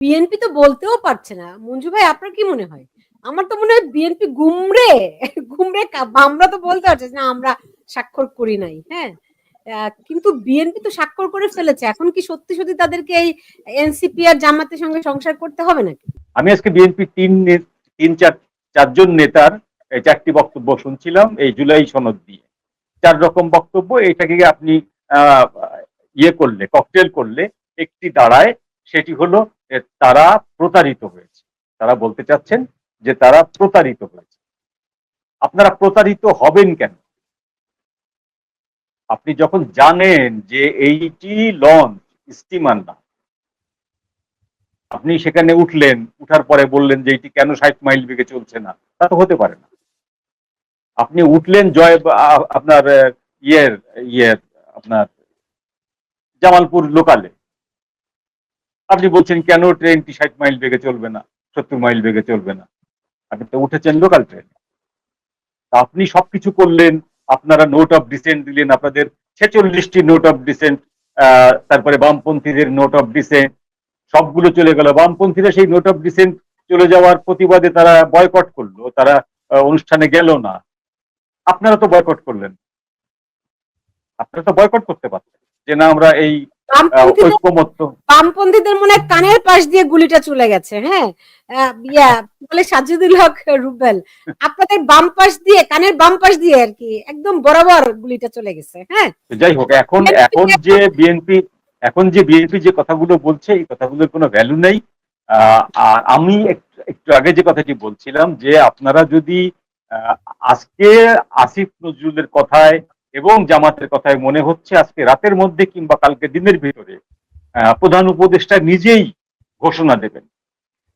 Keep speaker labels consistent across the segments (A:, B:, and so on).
A: BNP তো বলতেও পারছে না। মঞ্জু ভাই, আপনার কি মনে হয়? আমার তো মনে হয় বিএনপি গুমরে গুমরে আমরা তো বলতে পারছি না, আমরা স্বাক্ষর করি নাই হ্যাঁ? কিন্তু বিএনপি তো স্বাক্ষর করে ফেলেছে। এখন কি সত্যি সত্যি তাদেরকে এই এনসিপি আর জামাতের সঙ্গে সংসার করতে হবে নাকি?
B: আমি আজকে বিএনপি তিন তিন চার চারজন নেতার এই চারটি বক্তব্য শুনছিলাম এই জুলাই সনদ দিয়ে। চার রকম বক্তব্য, এটাকে আপনি ইয়ে করলে ককটেল করলে একটি দাঁড়ায়, সেটি হলো তারা প্রতারিত হয়েছে। তারা বলতে চাচ্ছেন যে তারা প্রতারিত হয়েছে। আপনারা প্রতারিত হবেন কেন? আপনি যখন জানেন যে এইটি লঞ্চ স্টিমার না, আপনি সেখানে উঠলেন, উঠার পরে বললেন যে এটি কেন ষাট মাইল বেগে চলছে না, তা তো হতে পারে না। আপনি উঠলেন জয় আপনার ইয়ের ইয়ের, আপনার, জামালপুর লোকালে আপনি বলছেন কেন ট্রেনটি ষাট মাইল বেগে চলবে না, সত্তর মাইল বেগে চলবে না? আপনি তো উঠেছেন লোকাল ট্রেন আপনি সবকিছু করলেন, আপনারা নোট অফ ডিসেন্ট দিলেন, আপনাদের ছেচল্লিশটি নোট অফ ডিসেন্ট তারপরে বামপন্থীদের নোট অফ ডিসেন্ট সবগুলো চলে গেল। বামপন্থীরা সেই নোট অফ ডিসেন্ট চলে যাওয়ার প্রতিবাদে তারা বয়কট করল, তারা অনুষ্ঠানে গেল না। আপনারা তো বয়কট করলেন। আপনারা তো বয়কট করতে পারতেন। যে না, আমরা এই
A: বামপন্থীদের মনে হয় কানের পাশ দিয়ে গুলিটা চলে গেছে হ্যাঁ? ইয়া বলে সাজিদুল হক রুবেল। আপনাদের বাম পাশ দিয়ে কানের বাম পাশ দিয়ে আর কি একদম বরাবর গুলিটা চলে গেছে হ্যাঁ?
B: যাই হোক এখন এখন যে বিএনপি এখন যে বিএনপি যে কথাগুলো বলছে এই কথাগুলোর কোনো ভ্যালু নেই। আহ, আর আমি একটু- আগে যে কথাটি বলছিলাম যে আপনারা যদি আজকে আসিফ নজরুলের কথায় এবং জামাতের কথায় মনে হচ্ছে আজকে রাতের মধ্যে কিংবা কালকে দিনের ভিতরে আহ, প্রধান উপদেষ্টা নিজেই ঘোষণা দেবেন।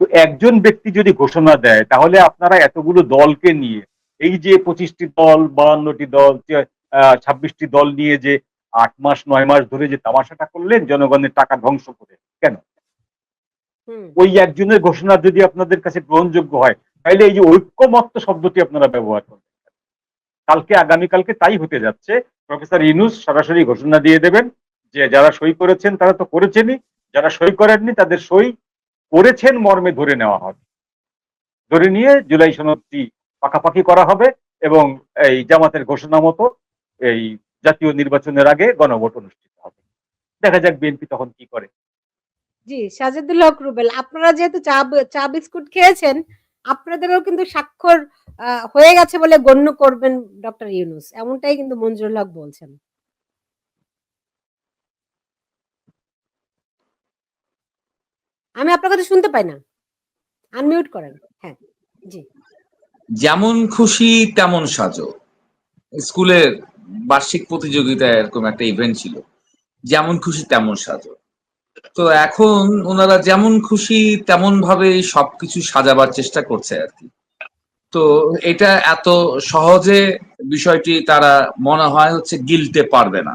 B: তো একজন ব্যক্তি যদি ঘোষণা দেয় তাহলে আপনারা এতগুলো দলকে নিয়ে এই যে পঁচিশটি দল বাহান্নটি দল ছাব্বিশটি দল নিয়ে যে আট মাস নয় মাস ধরে যে তামাশাটা করলেন জনগণের টাকা ধ্বংস করে কেন? ওই একজনের ঘোষণা যদি আপনাদের কাছে গ্রহণযোগ্য হয় তাহলে এই যে ঐক্যমত্য শব্দটি আপনারা ব্যবহার করবেন। কালকে, আগামীকালকে তাই হতে যাচ্ছে। প্রফেসর ইনুস সরাসরি ঘোষণা দিয়ে দেবেন যে, যারা সই করেছেন, তারা তো করেছেনই। যারা সই করেননি, তাদের সই করেছেন, মর্মে ধরে নেওয়া হবে। ধরে নিয়ে জুলাই সনদটি পাকাপাকি করা হবে এবং এই জামাতের ঘোষণা মতো এই জাতীয় নির্বাচনের আগে গণভোট অনুষ্ঠিত হবে। দেখা যাক বিএনপি তখন কি করে।
A: জি, সাজিদুল হক রুবেল, আপনারা যেহেতু চা চা বিস্কুট খেয়েছেন আপনাদেরও কিন্তু স্বাক্ষর হয়ে গেছে বলে গণ্য করবেন ডক্টর ইউনুস। এমনটাই কিন্তু মঞ্জুরুল হক বলছেন। আমি আপনার কথা শুনতে পাই না। আনমিউট করেন। হ্যাঁ জি।
C: যেমন খুশি, তেমন সাজো। স্কুলের বার্ষিক প্রতিযোগিতায় এরকম একটা ইভেন্ট ছিল। যেমন খুশি, তেমন সাজো। তো এখন ওনারা যেমন খুশি তেমন ভাবে সবকিছু সাজাবার চেষ্টা করছে আর কি। তো এটা এত সহজে বিষয়টি তারা মনে হয় হচ্ছে গিলতে পারবে না।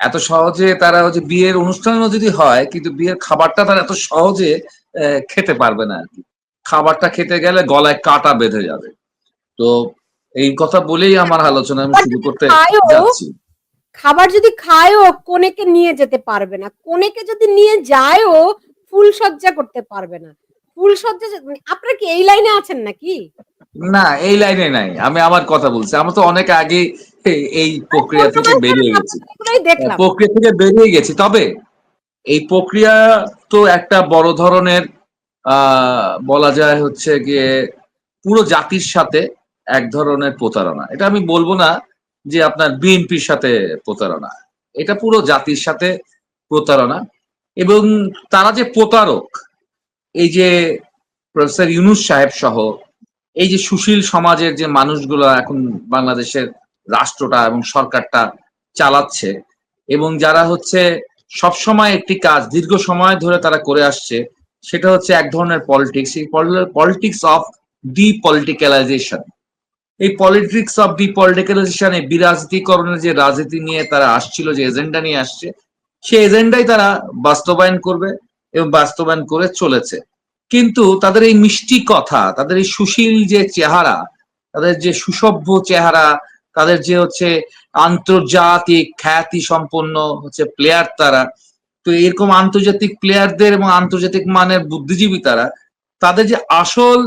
C: এত সহজে তারা হচ্ছে বিয়ের অনুষ্ঠানও যদি হয় কিন্তু বিয়ের খাবারটা তারা এত সহজে আহ, খেতে পারবে না আর কি। খাবারটা খেতে গেলে গলায় কাটা বেঁধে যাবে। তো এই কথা বলেই আমার আলোচনা আমি শুরু করতে যাচ্ছি।
A: খাবার যদি খায়ও কোনেকে নিয়ে যেতে পারবে না। কোনেকে যদি নিয়ে যায়ও ফুল সজ্জা করতে পারবে না। ফুল সজ্জা মানে আপনারা কি এই লাইনে আছেন নাকি?
C: না এই লাইনে নাই। আমি আমার কথা বলছি। আমি তো অনেক আগে এই- প্রক্রিয়া থেকে বেরিয়ে গেছি।
A: এগুলোই
C: প্রক্রিয়া থেকে বেরিয়ে গেছি। তবে এই প্রক্রিয়া তো একটা বড় ধরনের আহ বলা যায় হচ্ছে গিয়ে পুরো জাতির সাথে এক ধরনের প্রতারণা। এটা আমি বলব না যে আপনার বিএনপির সাথে প্রতারণা। এটা পুরো জাতির সাথে প্রতারণা এবং তারা যে প্রতারক, এই যে প্রফেসর ইউনুস সাহেব সহ, এই যে সুশীল সমাজের যে মানুষগুলো এখন বাংলাদেশের রাষ্ট্রটা এবং সরকারটা চালাচ্ছে এবং যারা হচ্ছে সবসময় একটি কাজ, দীর্ঘ সময় ধরে তারা করে আসছে, সেটা হচ্ছে এক ধরনের পলিটিক্স এই পলিটিক্স অফ ডি ডিপলিটিক্যালাইজেশন এই পলিটিক্স অফ ডিপলিটিক্যালাইজেশন এই বিরাজনীতিকরণের যে রাজনীতি নিয়ে তারা আসছিল, যে এজেন্ডা নিয়ে আসছে, সেই এজেন্ডাই তারা বাস্তবায়ন করবে এবং বাস্তবায়ন করে চলেছে। কিন্তু তাদের এই মিষ্টি কথা, তাদের এই সুশীল যে চেহারা, তাদের যে সুসভ্য চেহারা, তাদের যে হচ্ছে আন্তর্জাতিক খ্যাতি সম্পন্ন হচ্ছে প্লেয়ার তারা, তো এরকম আন্তর্জাতিক প্লেয়ারদের এবং আন্তর্জাতিক মানের বুদ্ধিজীবী তারা, তাদের যে আসল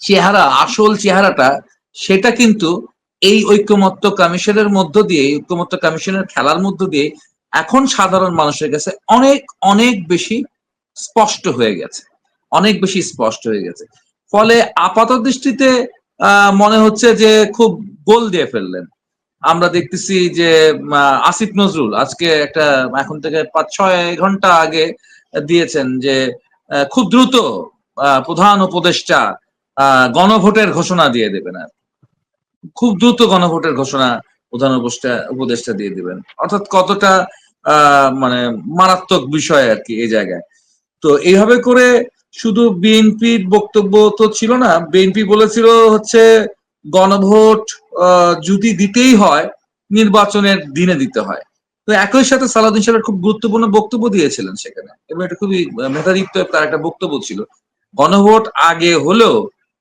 C: চেহারা, আসল চেহারাটা সেটা কিন্তু এই ঐক্যমত্য কমিশনের মধ্য দিয়ে, ঐক্যমত্য কমিশনের খেলার মধ্য দিয়ে এখন সাধারণ মানুষের কাছে অনেক অনেক বেশি স্পষ্ট হয়ে গেছে। অনেক বেশি স্পষ্ট হয়ে গেছে। ফলে আপাত দৃষ্টিতে মনে হচ্ছে যে খুব গোল দিয়ে ফেললেন। আমরা দেখতেছি যে আসিফ নজরুল আজকে একটা, এখন থেকে পাঁচ, ছয় ঘণ্টা আগে দিয়েছেন যে খুব দ্রুত প্রধান উপদেষ্টা গণভোটের ঘোষণা দিয়ে দেবেন আর খুব দ্রুত গণভোটের ঘোষণা প্রধান উপদেষ্টা দিয়ে দিবেন। অর্থাৎ কতটা মানে মারাত্মক বিষয় আর কি এই জায়গায়। তো এইভাবে করে শুধু বিএনপির বক্তব্য তো ছিল না বিএনপি বলেছিল হচ্ছে গণভোট যদি দিতেই হয় নির্বাচনের দিনে দিতে হয়। তো একই সাথে সালাউদ্দিন সাহেব খুব গুরুত্বপূর্ণ বক্তব্য দিয়েছিলেন সেখানে এবং এটা খুবই আহ, তার একটা বক্তব্য ছিল। গণভোট আগে হলেও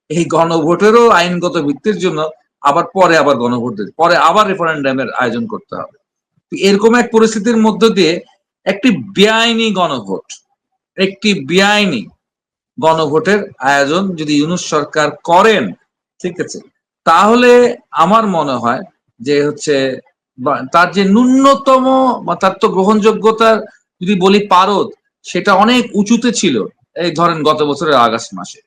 C: এই গণভোটেরও আইনগত ভিত্তির জন্য আবার পরে আবার গণভোট দিতে পরে আবার রেফারেন্ডামের আয়োজন করতে হবে। এরকম এক পরিস্থিতির মধ্য দিয়ে একটি বেআইনি গণভোট, একটি বেআইনি গণভোটের আয়োজন যদি ইউনুস সরকার করেন, ঠিক আছে, তাহলে আমার মনে হয় যে হচ্ছে তার যে ন্যূনতম তার তো গ্রহণযোগ্যতার যদি বলি পারদ, সেটা অনেক উঁচুতে ছিল। এই ধরেন গত বছরের আগস্ট মাসে।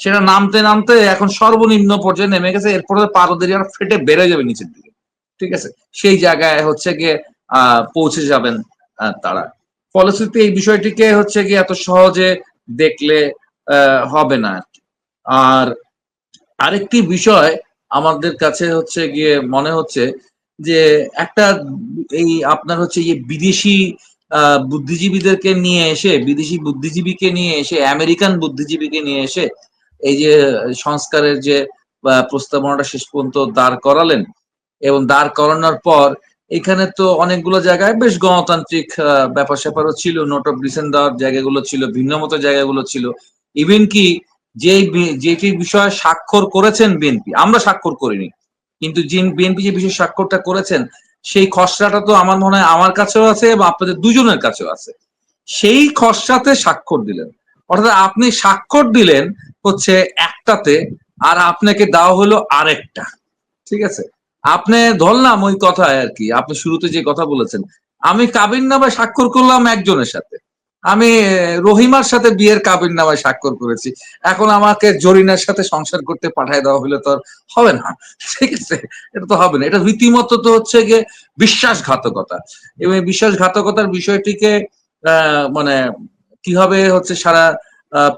C: সেটা নামতে নামতে এখন সর্বনিম্ন পর্যায়ে নেমে গেছে, এরপরে পারদের আর ফেটে বেড়ে যাবে নিচের দিকে। ঠিক আছে? সেই জায়গায় হচ্ছে গিয়ে পৌঁছে যাবেন তারা। ফলশ্রুতিতে এই বিষয়টিকে হচ্ছে গিয়ে এত সহজে দেখলে হবে না আর আরেকটি বিষয় আমাদের কাছে হচ্ছে গিয়ে মনে হচ্ছে যে, একটা এই আপনার হচ্ছে এই বিদেশি বুদ্ধিজীবীদেরকে নিয়ে এসে, বিদেশি বুদ্ধিজীবীকে নিয়ে এসে, আমেরিকান বুদ্ধিজীবীকে নিয়ে এসে এই যে সংস্কারের যে প্রস্তাবনাটা শেষ পর্যন্ত দাঁড় করালেন এবং দাঁড় করানোর পর এখানে তো অনেকগুলো জায়গায় বেশ গণতান্ত্রিক ব্যাপার স্যাপারও ছিল নোট অফ ডিসেন্ট দেওয়ার জায়গাগুলো ছিল ভিন্ন মতো জায়গাগুলো ছিল। ইভেন কি যে যেটি বিষয়ে স্বাক্ষর করেছেন বিএনপি আমরা স্বাক্ষর করিনি। কিন্তু যে বিএনপি যে বিষয়ে স্বাক্ষরটা করেছেন, সেই খসড়াটা তো আমার মনে হয় আমার কাছেও আছে এবং আপনাদের দুজনের কাছেও আছে। সেই খসড়াতে স্বাক্ষর দিলেন। অর্থাৎ আপনি স্বাক্ষর দিলেন হচ্ছে একটাতে আর আপনাকে দেওয়া হলো আরেকটা। ঠিক আছে? আপনি ধরলাম ওই কথায় আর কি, আপনি শুরুতে যে কথা বলেছেন। আমি কাবিন নামায় স্বাক্ষর করলাম একজনের সাথে। আমি রহিমার সাথে বিয়ের কাবিন নামায় স্বাক্ষর করেছি। এখন আমাকে জরিনার সাথে সংসার করতে পাঠায় দেওয়া হলে তো হবে না। ঠিক আছে? এটা তো হবে না। এটা রীতিমতো তো হচ্ছে গিয়ে বিশ্বাসঘাতকতা। এবং বিশ্বাসঘাতকতার বিষয়টিকে মানে কীভাবে হচ্ছে সারা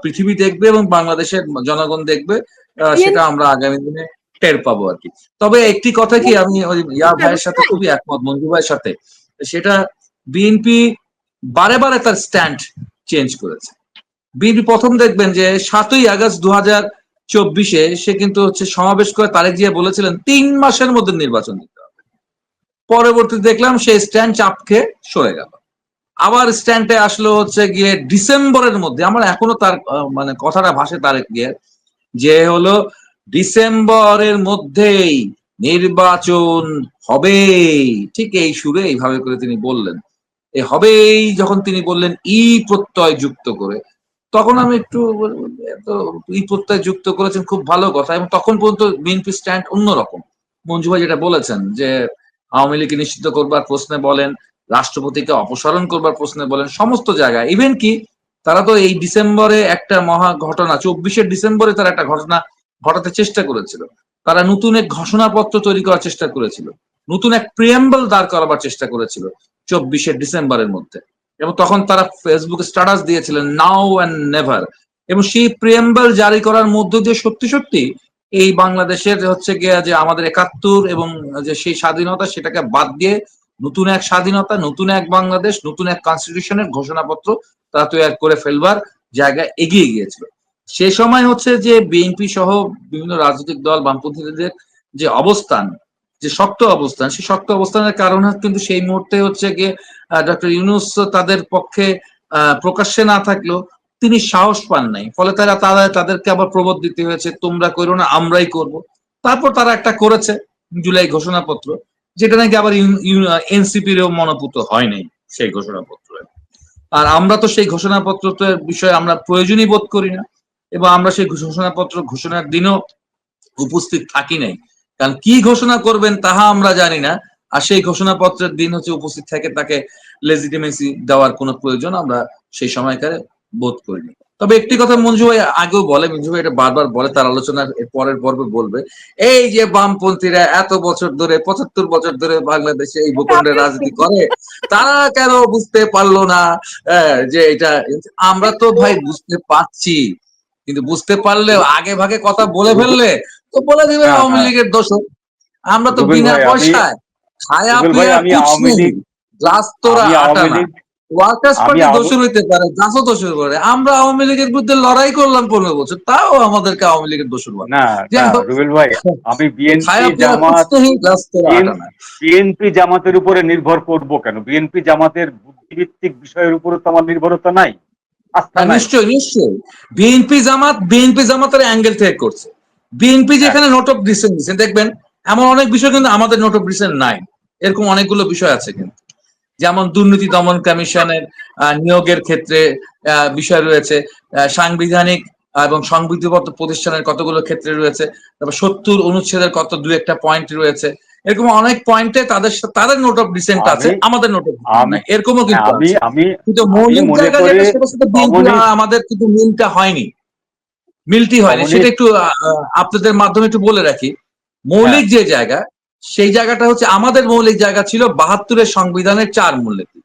C: পৃথিবী দেখবে এবং বাংলাদেশের জনগণ দেখবে সেটা আমরা আগামী দিনে টের পাবো আর কি। তবে একটি কথা কি আমি ইয়া ভাইয়ের সাথে খুবই একমত মঞ্জু ভাইয়ের সাথে সেটা বিএনপি বারে বারে তার স্ট্যান্ড চেঞ্জ করেছে। বিএনপি প্রথম দেখবেন যে সাতই আগস্ট দু হাজার চব্বিশে সে কিন্তু হচ্ছে সমাবেশ করে তারেক জিয়া বলেছিলেন তিন মাসের মধ্যে নির্বাচন দিতে হবে। পরবর্তী দেখলাম সেই স্ট্যান্ড চাপ খেয়ে সরে গেল। আবার স্ট্যান্ডে আসলো হচ্ছে গিয়ে ডিসেম্বরের মধ্যে, আমার এখনও তার মানে কথাটা ভাসে তারেক গিয়ে, যে হলো ডিসেম্বরের মধ্যেই নির্বাচন হবে ঠিক এই সুরে এইভাবে করে তিনি বললেন। এই হবেই যখন তিনি বললেন ই প্রত্যয় যুক্ত করে। তখন আমি একটু ই প্রত্যয় যুক্ত করেছেন, খুব ভালো কথা। এবং তখন পর্যন্ত বিএনপি স্ট্যান্ড অন্যরকম। মঞ্জু ভাই যেটা বলেছেন যে আওয়ামী লীগকে নিষিদ্ধ করবার প্রশ্নে বলেন রাষ্ট্রপতিকে অপসারণ করবার প্রশ্নে বলেন সমস্ত জায়গায়। ইভেন কি, তারা তো এই ডিসেম্বরে একটা মহা ঘটনা, চব্বিশে ডিসেম্বরে তারা একটা ঘটনা ঘটাতে চেষ্টা করেছিল। তারা নতুন এক ঘোষণাপত্র তৈরি করার চেষ্টা করেছিল। নতুন এক প্রিয়াম্বল দাঁড় করাবার চেষ্টা করেছিল চব্বিশে ডিসেম্বরের মধ্যে। এবং তখন তারা ফেসবুকে স্ট্যাটাস দিয়েছিলেন নাও অ্যান্ড নেভার এবং সেই প্রিয়াম্বল জারি করার মধ্য দিয়ে সত্যি সত্যি এই বাংলাদেশের হচ্ছে গিয়ে যে আমাদের একাত্তর এবং যে সেই স্বাধীনতা সেটাকে বাদ দিয়ে নতুন এক স্বাধীনতা, নতুন এক বাংলাদেশ, নতুন এক কনস্টিটিউশনের ঘোষণাপত্র তারা তৈরি করে ফেলবার জায়গায় এগিয়ে গিয়েছিল। সে সময় হচ্ছে যে বিএনপি সহ বিভিন্ন রাজনৈতিক দল, বামপন্থীদের যে অবস্থান, যে শক্ত অবস্থান, সেই শক্ত অবস্থানের কারণে কিন্তু সেই মুহূর্তে হচ্ছে গিয়ে ডক্টর ইউনুস তাদের পক্ষে প্রকাশ্যে না থাকলেও তিনি সাহস পান নাই। ফলে তারা তারা, তাদেরকে আবার প্রবোধ দিতে হয়েছে, তোমরা করো না, আমরাই করব। তারপর তারা একটা করেছে, জুলাই ঘোষণাপত্র। যেটা নাকি আবার এনসিপিরও মনোপুত হয় নাই সেই ঘোষণাপত্র। আর আমরা তো সেই ঘোষণাপত্র বিষয়ে আমরা প্রয়োজনই বোধ করি না, এবং আমরা সেই ঘোষণাপত্র ঘোষণার দিনও উপস্থিত থাকি নাই। কারণ কি ঘোষণা করবেন তাহা আমরা জানি না, আর সেই ঘোষণাপত্রের দিন হচ্ছে উপস্থিত থাকে তাকে লেজিটিমেসি দেওয়ার কোনো প্রয়োজন আমরা সেই সময়কারে বোধ করিনি। তবে একটি কথা মঞ্জু ভাই আগেও বলে মঞ্জু ভাই এটা বারবার বলে তার আলোচনার পরের পর্বে বলবে। এই যে বামপন্থীরা এত বছর ধরে পঁচাত্তর বছর ধরে বাংলাদেশে এই ভূখণ্ডে রাজনীতি করে তারা কেন বুঝতে পারল না আহ, যে এটা আমরা তো ভাই বুঝতে পারছি কিন্তু বুঝতে পারলেও আগে ভাগে কথা বলে ফেললে তো বলে দিবে
B: হ্যাঁ,
C: আওয়ামী
B: হ্যাঁ।
C: লীগের দোষ আমরা তো বিনা পয়সায় খায়া পিয়া গ্লাস তোরা আটা না ওয়ার্কার্স পার্টি দোষর হইতে পারে গাছও দোষর করে। আমরা আওয়ামী লীগের বিরুদ্ধে লড়াই করলাম পনেরো বছর তাও আমাদেরকে আওয়ামী লীগের দোষর বলে
B: না। রুবেল ভাই আমি বিএনপি জামাত বিএনপি জামাতের উপরে নির্ভর করব কেন? বিএনপি জামাতের বুদ্ধিভিত্তিক বিষয়ের উপরে তো আমার নির্ভরতা নাই।
C: হ্যাঁ,
B: নাই।
C: নিশ্চয়ই নিশ্চয়ই। বিএনপি জামাত বিএনপি জামাতের অ্যাঙ্গেল থেকে করছে। বিএনপি যেখানে নোট অফ ডিসেন্ট দিচ্ছে দেখবেন এমন অনেক বিষয় কিন্তু আমাদের নোট অফ ডিসেন্ট নাই। এরকম অনেকগুলো বিষয় আছে কিন্তু। যেমন দুর্নীতি দমন কমিশনের নিয়োগের ক্ষেত্রে বিষয় রয়েছে। সাংবিধানিক এবং সংবিধিবদ্ধ প্রতিষ্ঠানের কতগুলো ক্ষেত্রে রয়েছে তারপর সত্তর অনুচ্ছেদের কত দু একটা পয়েন্ট রয়েছে। এরকম অনেক পয়েন্টে তাদের তাদের নোট অফ ডিসেন্ট আছে আমাদের নোট অফ এরকমও কিন্তু
B: আমি আমি
C: কিন্তু মৌলিক আমাদের কিন্তু মিলটা হয়নি। মিলটি হয়নি। সেটা একটু আপনাদের মাধ্যমে একটু বলে রাখি। মৌলিক
B: হ্যাঁ।
C: যে জায়গা সেই জায়গাটা হচ্ছে আমাদের মৌলিক জায়গা ছিল বাহাত্তরের সংবিধানের চার মূলনীতি।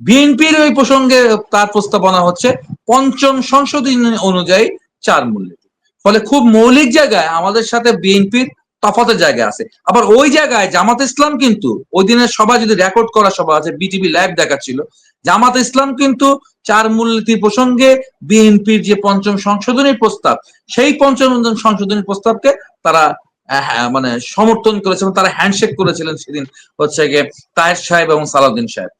C: বিএনপির ওই প্রসঙ্গে তার প্রস্তাবনা হচ্ছে, পঞ্চম সংশোধনী অনুযায়ী চার মূলনীতি। ফলে খুব মৌলিক জায়গায় আমাদের সাথে বিএনপির তফাতের জায়গা আছে। আবার ওই জায়গায় জামাত ইসলাম কিন্তু, ওই দিনের সভা যদি রেকর্ড করা সভা আছে, বিটিভি লাইভ দেখাচ্ছিল, জামাত ইসলাম কিন্তু চার মূলনীতি প্রসঙ্গে বিএনপির যে পঞ্চম সংশোধনী প্রস্তাব, সেই পঞ্চম সংশোধনী প্রস্তাবকে তারা মানে সমর্থন করেছিলেন তারা হ্যান্ডশেক করেছিলেন সেদিন হচ্ছে গিয়ে তাহের সাহেব এবং সালাউদ্দিন সাহেব।